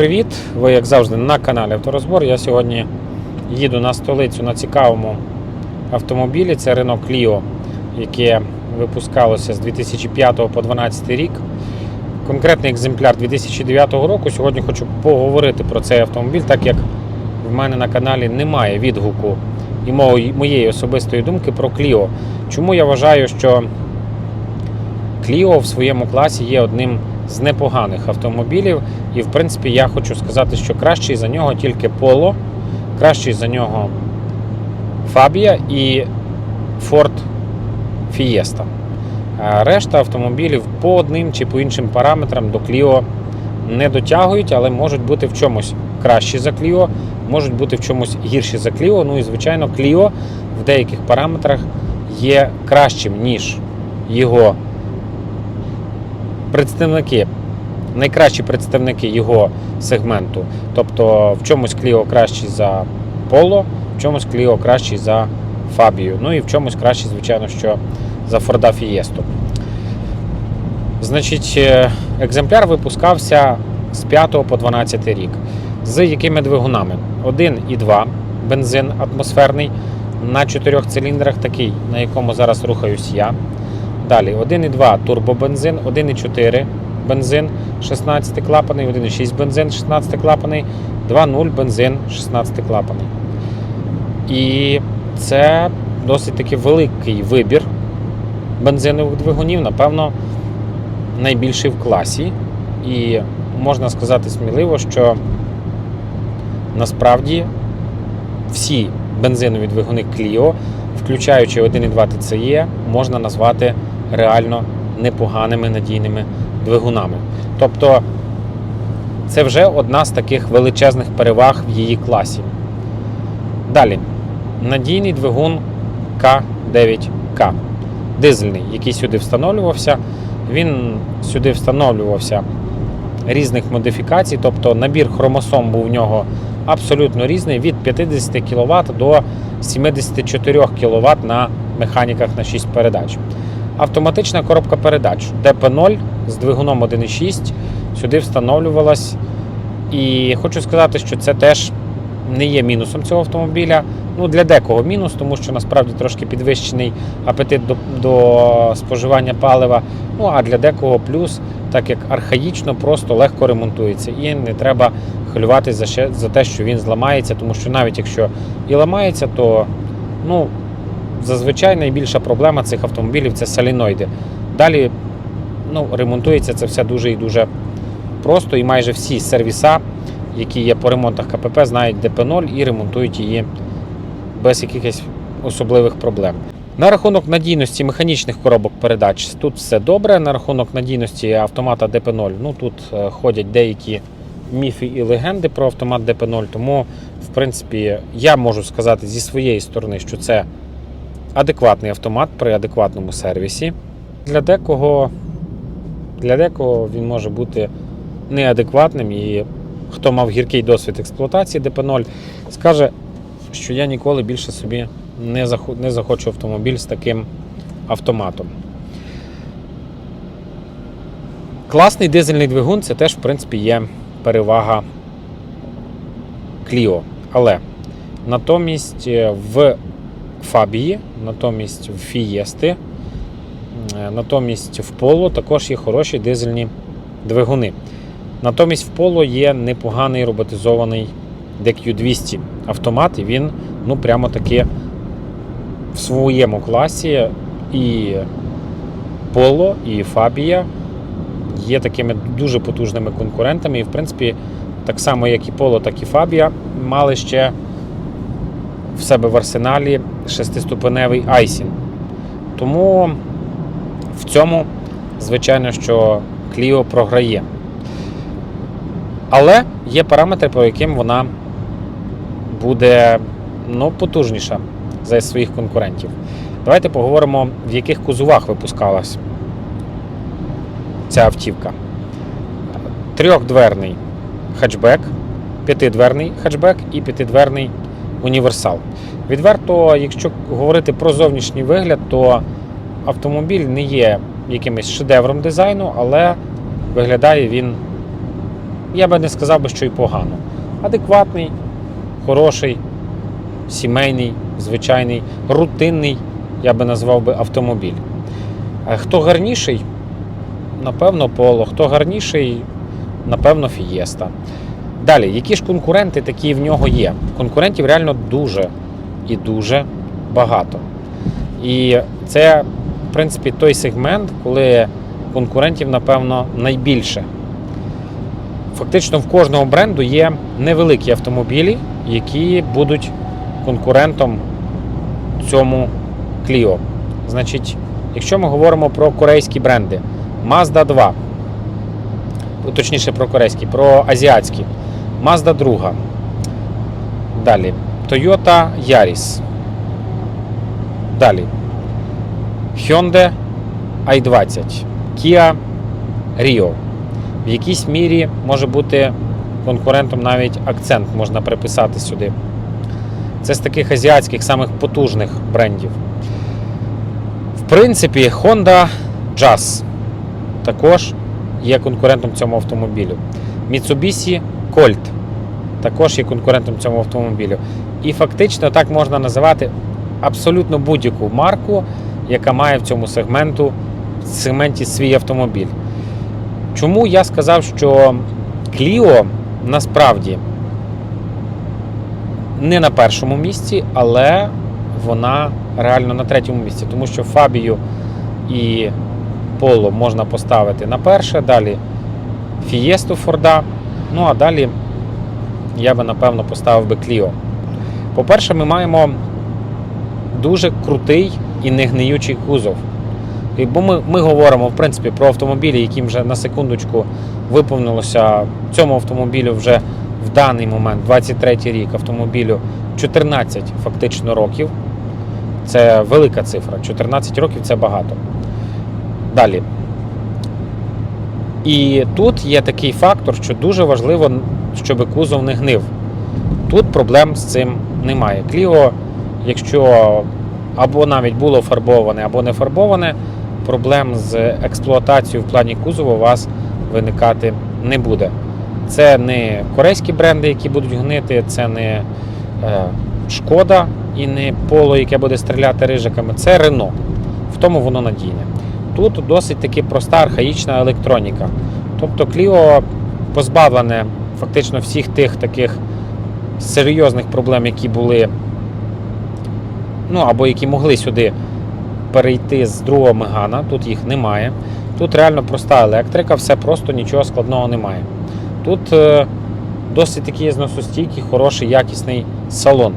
Привіт! Ви, як завжди, на каналі Авторозбор. Я сьогодні їду на столицю на цікавому автомобілі. Це Renault Clio, яке випускалося з 2005 по 2012 рік. Конкретний екземпляр 2009 року. Сьогодні хочу поговорити про цей автомобіль, так як в мене на каналі немає відгуку і моєї особистої думки про Clio. Чому я вважаю, що Clio в своєму класі є одним з непоганих автомобілів. І в принципі я хочу сказати, що кращий за нього тільки Polo, кращий за нього Fabia і Ford Fiesta. А Решта автомобілів по одним чи по іншим параметрам до Clio не дотягують, але можуть бути в чомусь кращі за Clio, можуть бути в чомусь гірші за Clio. Ну і звичайно, Clio в деяких параметрах є кращим, ніж його представники, найкращі представники його сегменту. Тобто в чомусь Clio кращий за Polo, в чомусь Clio кращий за Fabio. Ну і в чомусь кращий, звичайно, що за Ford Fiesta. Значить, е, екземпляр випускався з 5 по 12 рік. З якими двигунами? 1 і 2 бензин атмосферний на 4 циліндрах, такий, на якому зараз рухаюсь я. Далі 1,2 турбобензин, 1,4 бензин 16 клапаний, 1,6 бензин 16 клапаний, 2,0 бензин 16 клапаний. І це досить таки великий вибір бензинових двигунів, напевно, найбільший в класі. І можна сказати сміливо, що насправді всі бензинові двигуни Clio, включаючи 1,2 TCE, можна назвати реально непоганими надійними двигунами. Тобто це вже одна з таких величезних переваг в її класі. Далі, надійний двигун К9К, дизельний, який сюди встановлювався. Він сюди встановлювався різних модифікацій, тобто набір хромосом був в нього абсолютно різний від 50 кВт до 74 кВт на механіках на 6 передач. Автоматична коробка передач ДП0 з двигуном 1.6 сюди встановлювалась. І хочу сказати, що це теж не є мінусом цього автомобіля. Ну, для декого мінус, тому що насправді трошки підвищений апетит до, до споживання палива. Ну а для декого плюс, так як архаїчно, просто легко ремонтується. І не треба хвилюватися за, за те, що він зламається, тому що навіть якщо і ламається, то ну, зазвичай найбільша проблема цих автомобілів це соліноїди. Далі ну, ремонтується це все дуже і дуже просто, і майже всі сервіса, які є по ремонтах КПП, знають ДП0 і ремонтують її без якихось особливих проблем. На рахунок надійності механічних коробок передач тут все добре. На рахунок надійності автомата ДП0, ну тут е, ходять деякі міфи і легенди про автомат ДП0. Тому, в принципі, я можу сказати зі своєї сторони, що це адекватний автомат при адекватному сервісі. Для декого, для декого він може бути неадекватним. І хто мав гіркий досвід експлуатації ДП0, скаже, що я ніколи більше собі не захочу автомобіль з таким автоматом. Класний дизельний двигун це теж, в принципі, є перевага Clio. Але натомість е, в Фабії, натомість в Фієсти, е, натомість в Polo також є хороші дизельні двигуни. Натомість в Polo є непоганий роботизований DQ200 автомат, і він ну прямо таки в своєму класі і Polo, і Fabia є такими дуже потужними конкурентами. І, в принципі, так само, як і Polo, так і Fabia мали ще в себе в арсеналі шестиступеневий Айсін. Тому в цьому, звичайно, що Clio програє. Але є параметри, по яким вона буде ну, потужніша за своїх конкурентів. Давайте поговоримо, в яких кузовах випускалась ця автівка. Трьохдверний хетчбек, п'ятидверний хетчбек і п'ятидверний універсал. Відверто, якщо говорити про зовнішній вигляд, то автомобіль не є якимось шедевром дизайну, але виглядає він я би не сказав би, що і погано. Адекватний, хороший, сімейний, звичайний, рутинний, я би назвав би автомобіль. А хто гарніший? Напевно, Поло. Хто гарніший, напевно, Фієста. Далі, які ж конкуренти такі в нього є? Конкурентів реально дуже і дуже багато. І це, в принципі, той сегмент, коли конкурентів, напевно, найбільше. Фактично в кожного бренду є невеликі автомобілі, які будуть конкурентом цьому Clio. Значить, якщо ми говоримо про корейські бренди, Mazda 2, точніше про корейські, про азіатські, Mazda 2. Далі. Toyota Yaris. Далі. Hyundai i20. Kia Rio. В якійсь мірі може бути конкурентом навіть акцент можна приписати сюди. Це з таких азіатських самих потужних брендів. В принципі, Honda Jazz також є конкурентом цьому автомобілю. Mitsubishi Colt також є конкурентом цьому автомобілю. І фактично так можна називати абсолютно будь-яку марку, яка має в цьому сегменту, сегменті свій автомобіль. Чому я сказав, що Clio насправді не на першому місці, але вона реально на третьому місці, тому що Фабію і Поло можна поставити на перше, далі Фієсту Форда, ну а далі я би напевно поставив би Clio. По-перше, ми маємо дуже крутий і негниючий кузов. І Бо ми, ми говоримо в принципі про автомобілі, яким вже на секундочку виповнилося цьому автомобілю вже в даний момент, 23 рік автомобілю 14 фактично років. Це велика цифра. 14 років це багато. Далі. І тут є такий фактор, що дуже важливо, щоб кузов не гнив. Тут проблем з цим немає. Кліо, якщо або навіть було фарбоване, або не фарбоване, проблем з експлуатацією в плані кузова у вас виникати не буде. Це не корейські бренди, які будуть гнити, це не е, шкода і не поло, яке буде стріляти рижиками, це Рено. В тому воно надійне. Тут досить таки проста архаїчна електроніка. Тобто Clio позбавлене фактично всіх тих таких серйозних проблем, які були, ну або які могли сюди перейти з другого Мегана. Тут їх немає. Тут реально проста електрика, все просто нічого складного немає. Тут е, досить такий зносостійкий, хороший, якісний салон.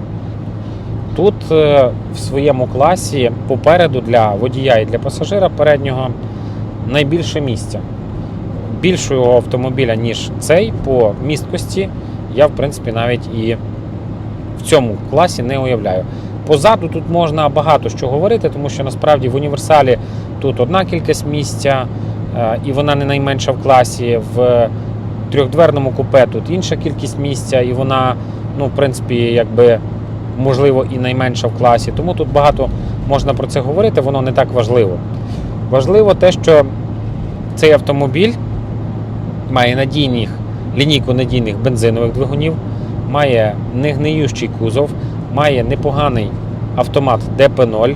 Тут е, в своєму класі попереду для водія і для пасажира переднього найбільше місця. Більшого автомобіля, ніж цей, по місткості, я, в принципі, навіть і в цьому класі не уявляю. Позаду тут можна багато що говорити, тому що насправді в універсалі тут одна кількість місця, е, і вона не найменша в класі. В трьохдверному купе тут інша кількість місця, і вона, ну, в принципі, якби можливо і найменша в класі. Тому тут багато можна про це говорити, воно не так важливо. Важливо те, що цей автомобіль має надійних, лінійку надійних бензинових двигунів, має негниючий кузов, має непоганий автомат ДП0,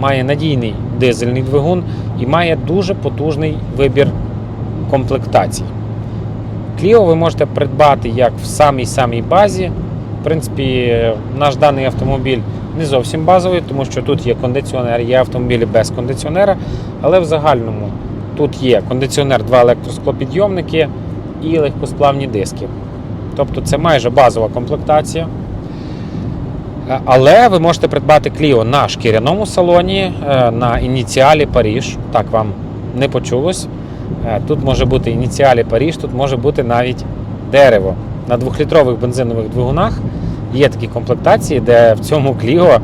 має надійний дизельний двигун і має дуже потужний вибір комплектацій. Clio ви можете придбати як в самій-самій базі. В принципі, наш даний автомобіль не зовсім базовий, тому що тут є кондиціонер, є автомобілі без кондиціонера, але в загальному тут є кондиціонер, два електросклопідйомники і легкосплавні диски. Тобто це майже базова комплектація. Е, Але ви можете придбати Clio на шкіряному салоні, е, на ініціалі Паріж. Так вам не почулось. Е, Тут може бути ініціалі Паріж, тут може бути навіть дерево. На двохлітрових бензинових двигунах є такі комплектації, де в цьому Clio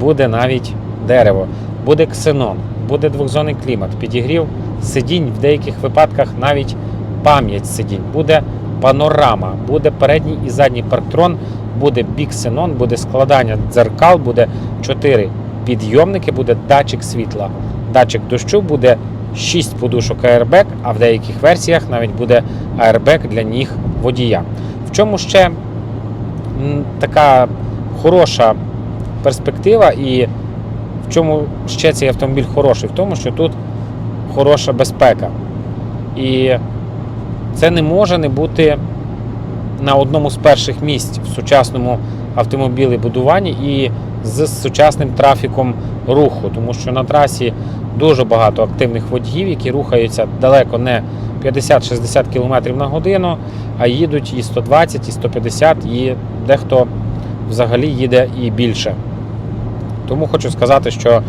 буде навіть дерево, буде ксенон, буде двохзонний клімат, підігрів сидінь, в деяких випадках навіть пам'ять сидінь, буде панорама, буде передній і задній парктрон, буде біксенон, буде складання дзеркал, буде 4 підйомники, буде датчик світла, датчик дощу, буде 6 подушок Airbag, а в деяких версіях навіть буде Airbag для ніг водія. В чому ще така хороша перспектива і в чому ще цей автомобіль хороший? В тому, що тут хороша безпека. І це не може не бути на одному з перших місць в сучасному автомобілебудуванні і з сучасним трафіком руху, тому що на трасі дуже багато активних водіїв, які рухаються далеко не 50-60 км на годину, а їдуть і 120, і 150, і дехто взагалі їде і більше. Тому хочу сказати, що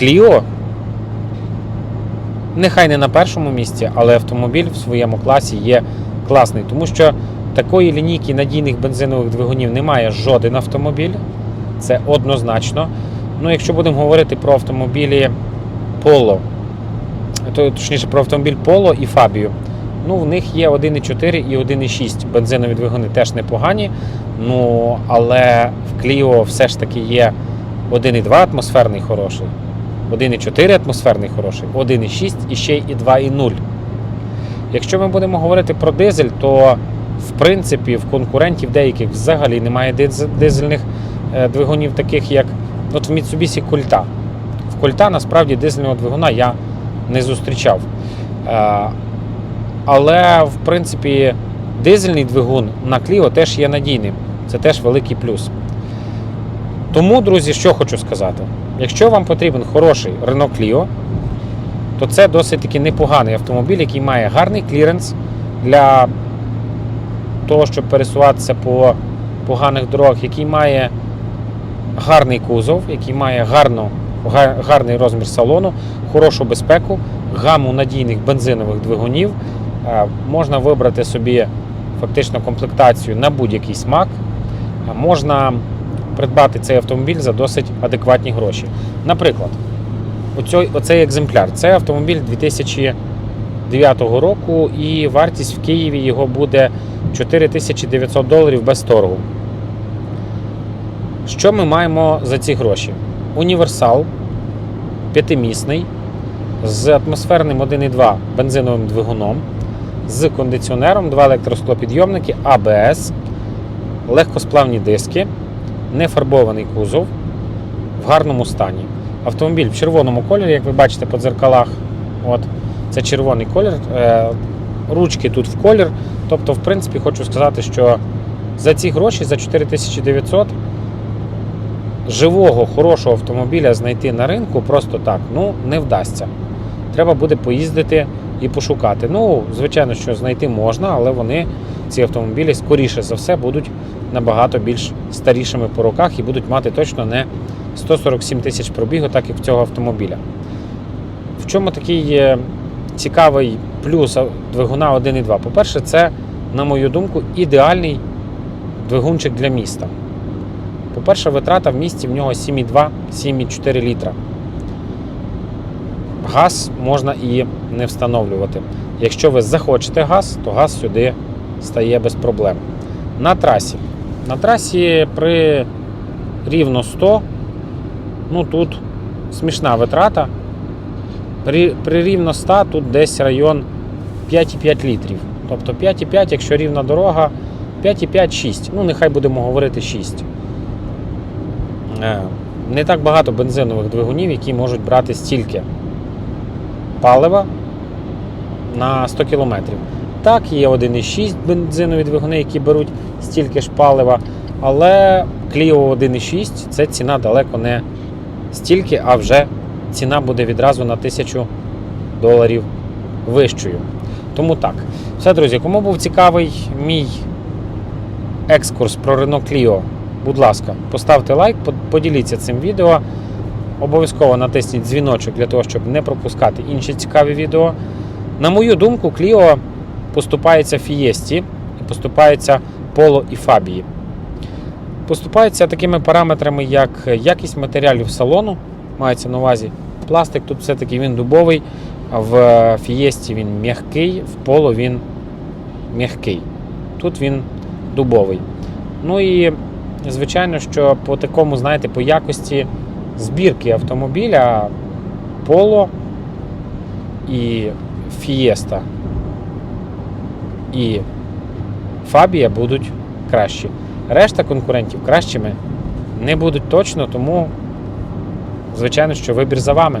Clio нехай не на першому місці, але автомобіль в своєму класі є класний, тому що такої лінійки надійних бензинових двигунів немає жоден автомобіль. Це однозначно. Ну, якщо будемо говорити про автомобілі Polo, то точніше про автомобіль Polo і Fabio, ну в них є 1,4 і 1,6 бензинові двигуни теж непогані. Ну, але в Clio все ж таки є 1,2 атмосферний хороший, 1,4 атмосферний хороший, 1,6 і ще і 2,0. Якщо ми будемо говорити про дизель, то в принципі в конкурентів деяких взагалі немає дизельних е, двигунів, таких як от в Mitsubishi Кольта. В Кольта насправді дизельного двигуна я не зустрічав. Е, Але в принципі дизельний двигун на Clio теж є надійним. Це теж великий плюс. Тому, друзі, що хочу сказати: якщо вам потрібен хороший Renault Clio, то це досить таки непоганий автомобіль, який має гарний кліренс для того, щоб пересуватися по поганих дорогах, який має гарний кузов, який має гарну, гарний розмір салону, хорошу безпеку, гаму надійних бензинових двигунів. Е, Можна вибрати собі фактично комплектацію на будь-який смак. Можна придбати цей автомобіль за досить адекватні гроші. Наприклад, оцей, оцей екземпляр це автомобіль 2009 року, і вартість в Києві його буде 4900 доларів без торгу. Що ми маємо за ці гроші? Універсал п'ятимісний з атмосферним 1,2 бензиновим двигуном, з кондиціонером, два електросклопідйомники, АБС, легкосплавні диски, нефарбований кузов в гарному стані. Автомобіль в червоному кольорі, як ви бачите по дзеркалах. От, це червоний колір. Е, ручки тут в колір. Тобто, в принципі, хочу сказати, що за ці гроші, за 4900, живого, хорошого автомобіля знайти на ринку просто так ну, не вдасться. Треба буде поїздити і пошукати. Ну, звичайно, що знайти можна, але вони, ці автомобілі, скоріше за все, будуть набагато більш старішими по роках і будуть мати точно не 147 тисяч пробігу, так як в цього автомобіля. В чому такий цікавий плюс двигуна 1.2? По-перше, це, на мою думку, ідеальний двигунчик для міста. По-перше, витрата в місті в нього 7,2-7,4 літра. Газ можна і не встановлювати. Якщо ви захочете газ, то газ сюди стає без проблем. На трасі. На трасі при рівно 100, ну тут смішна витрата. При, при рівно 100 тут десь район 5,5 літрів. Тобто 5,5, якщо рівна дорога, 5,5-6. Ну, нехай будемо говорити 6. Е, Не так багато бензинових двигунів, які можуть брати стільки палива на 100 км. Так, є 1,6 бензинові двигуни, які беруть стільки ж палива, але Clio 1,6 це ціна далеко не стільки, а вже ціна буде відразу на 1000 доларів вищою. Тому так. Все, друзі, кому був цікавий мій екскурс про Renault Clio, будь ласка, поставте лайк, поділіться цим відео. Обов'язково натисніть дзвіночок для того, щоб не пропускати інші цікаві відео. На мою думку, Clio поступається Fiesta і поступається Polo і Fabії. Поступається такими параметрами, як якість матеріалів салону, мається на увазі пластик, тут все-таки він дубовий, а в Fiesta він м'який, в Polo він м'який. Тут він дубовий. Ну і звичайно, що по такому, знаєте, по якості збірки автомобіля Polo і Фієста і Фабія будуть кращі. Решта конкурентів кращими не будуть точно, тому, звичайно, що вибір за вами.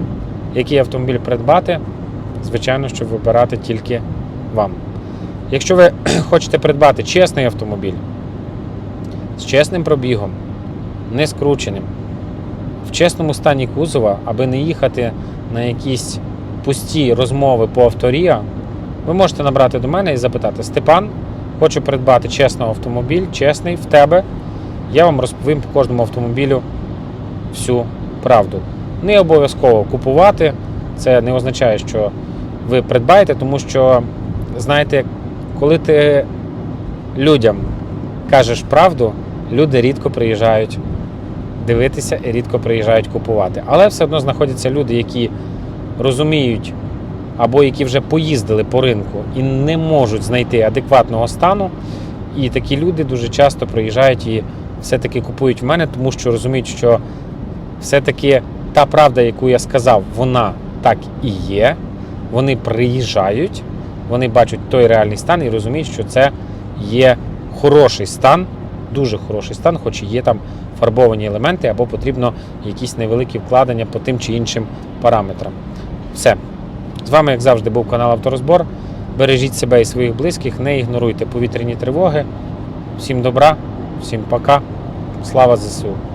Який автомобіль придбати, звичайно, що вибирати тільки вам. Якщо ви хочете придбати чесний автомобіль з чесним пробігом, не скрученим, в чесному стані кузова, аби не їхати на якісь пусті розмови по авторія, ви можете набрати до мене і запитати: Степан, хочу придбати чесний автомобіль, чесний в тебе. Я вам розповім по кожному автомобілю всю правду. Не обов'язково купувати. Це не означає, що ви придбаєте, тому що, знаєте, коли ти людям кажеш правду, люди рідко приїжджають дивитися і рідко приїжджають купувати. Але все одно знаходяться люди, які розуміють або які вже поїздили по ринку і не можуть знайти адекватного стану. І такі люди дуже часто приїжджають і все-таки купують в мене, тому що розуміють, що все-таки та правда, яку я сказав, вона так і є. Вони приїжджають, вони бачать той реальний стан і розуміють, що це є хороший стан, дуже хороший стан, хоч і є там фарбовані елементи, або потрібно якісь невеликі вкладення по тим чи іншим параметрам. Все. З вами, як завжди, був канал Авторозбор. Бережіть себе і своїх близьких, не ігноруйте повітряні тривоги. Всім добра, всім пока. Слава ЗСУ!